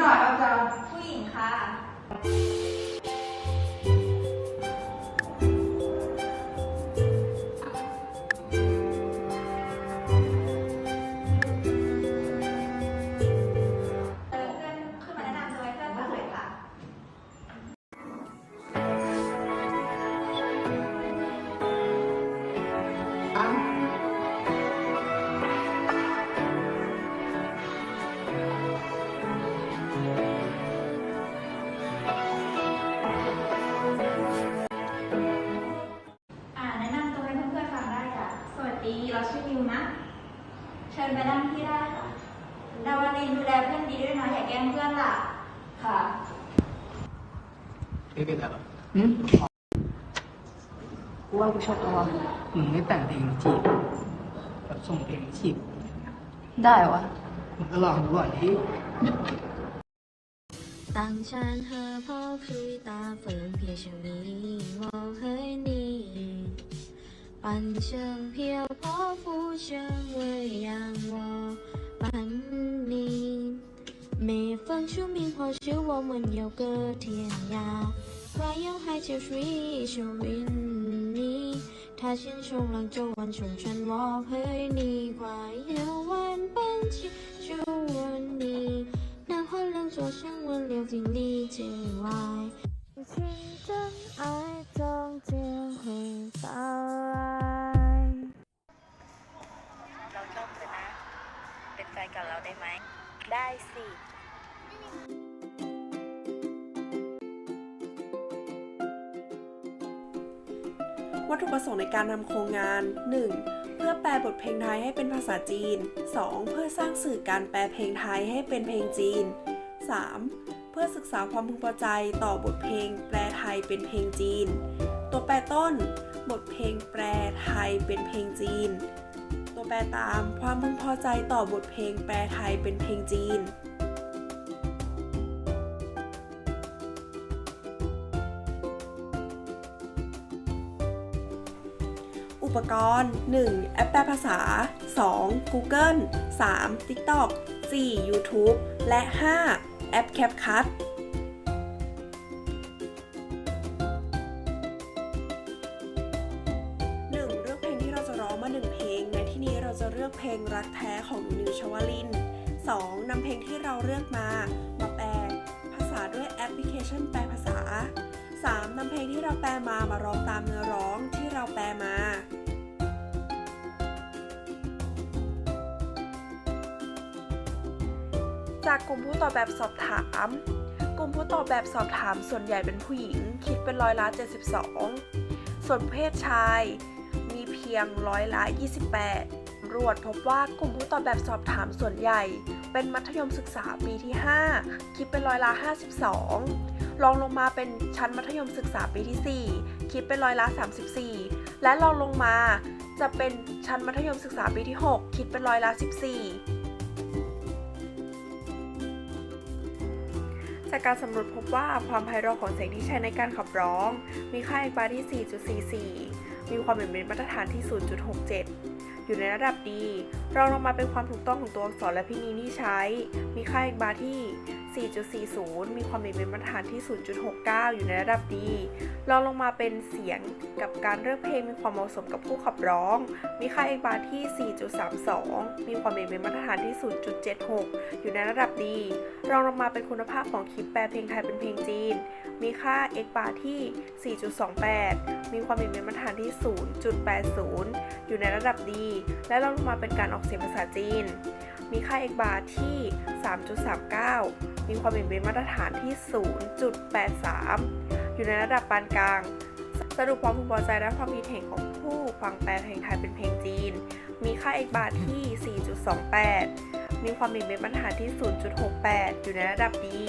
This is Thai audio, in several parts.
ชายอาจารย์ผู้หญิงค่ะเออเพื่อนขึ้นมาแนะนำตัวให้เพื่อนฟังหน่อยค่ะอ่สวัสดี เราชื่อนิวนะ เชิญไปนั่งที่ได้ค่ะ ดาวนินดูแลเพื่อนดีด้วยนะ อย่าแกล้งเพื่อนล่ะ ค่ะ ไม่เป็นไรหรอก หืมกูว่ากูชอบตัว มึงไม่แต่งเพลงจีบแบบส่งเพลงจีบ ได้วะ มึงก็ลองดูก่อนที่ 当山河抛开大风，撇向你我和你， 半成漂泊浮生，未央我伴你。每逢清明，花手，我们游个天涯。画有海角，水亦是。你他千重浪，舟晚沉船，我陪你。画有万般情，就问你，哪怕两座山，我留给你。 ได้สิวัตถุประสงค์ในการทำโครงงาน 1. เพื่อแปลบทเพลงไทยให้เป็นภาษาจีน 2. เพื่อสร้างสื่อการแปลเพลงไทยให้เป็นเพลงจีน 3. เพื่อศึกษาความพึงพอใจต่อบทเพลง แปลไทยเป็นเพลงจีน ตัวแปรต้น บทเพลงแปลไทยเป็นเพลงจีน ตัวแปรตาม ความพึงพอใจต่อบทเพลงแปลไทยเป็นเพลงจีนอุปกรณ์ 1. แอปแปลภาษา 2. Google 3. TikTok 4. YouTube และ 5. แอป CapCut จะเลือกเพลงรักแท้ของนิวชวลิน 2. นำเพลงที่เราเลือกมา มาแปลภาษาด้วยแอปพลิเคชันแปลภาษา 3. นำเพลงที่เราแปลมามาร้องตามเนื้อร้องที่เราแปลมาจากกลุ่มผู้ตอบแบบสอบถาม กลุ่มผู้ตอบแบบสอบถามส่วนใหญ่เป็นผู้หญิง คิดเป็นร้อยละ 72 ส่วนเพศชาย มีเพียงร้อยละ 28ำรวจพบว่ากลุ่มผู้ตอบแบบสอบถามส่วนใหญ่ เป็นมัธยมศึกษาปีที่ 5 คิดเป็นร้อยละ 52 รองลงมาเป็นชั้นมัธยมศึกษาปีที่ 4 คิดเป็นร้อยละ 34 และรองลงมาจะเป็นชั้นมัธยมศึกษาปีที่ 6 คิดเป็นร้อยละ 14จากการสำรวจพบว่าความไพเราะของเสียงที่ใช้ในการขับร้อง มีค่า x bar ที่ 4.44 มีความเหมือนเป็นมาตรฐานที่ 0.67 อยู่ในระดับดี รองลงมาเป็นความถูกต้องของตัวอักษรและพินีที่ใช้ มีค่า x bar ที่ 4.40 มีความเหมือนเป็นมาตรฐานที่ 0.69 อยู่ในระดับดี รองลงมาเป็นเสียงกับการเลือกเพลงมีความเหมาะสมกับผู้ขับร้อง มีค่า x bar ที่ 4.32 มีความเหมือนเป็นมาตรฐานที่ 0.76 อยู่ในระดับดี รองลงมาเป็นคุณภาพของคลิปแปลเพลงไทยเป็นเพลงจีน มีค่า x bar ที่ 4.28 มีความเป็นมาตรฐานที่ 0.80 อยู่ในระดับดี และรองลงมาเป็นการออกเสียงภาษาจีน มีค่า x bar ที่ 3.39 มีความเป็นมาตรฐานที่ 0.83 อยู่ในระดับปานกลาง สรุปความพึงพอใจและความคิดเห็นของผู้ฟังแปลเพลงไทยเป็นเพลงจีน มีค่า x bar ที่ 4.28 มีความเป็นมาตรฐานที่ 0.68 อยู่ในระดับดี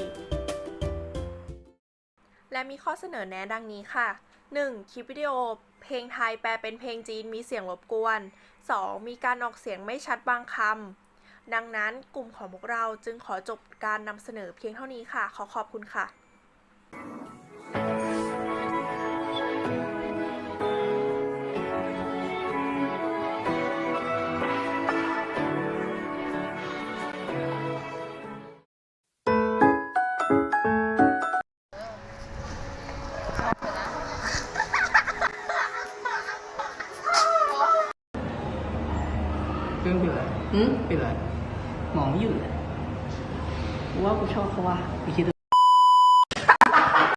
และมีข้อเสนอแนะดังนี้ค่ะ 1. คลิปวิดีโอ เพลงไทยแปลเป็นเพลงจีนมีเสียงรบกวน 2. มีการออกเสียงไม่ชัดบางคำ ดังนั้นกลุ่มของพวกเราจึงขอจบการนำเสนอเพียงเท่านี้ค่ะ ขอขอบคุณค่ะ รื่องเป็นไรหืมเป็นไรมองไม่อยู่เลยกูว่ากูชอบเขาว่ะไม่คิด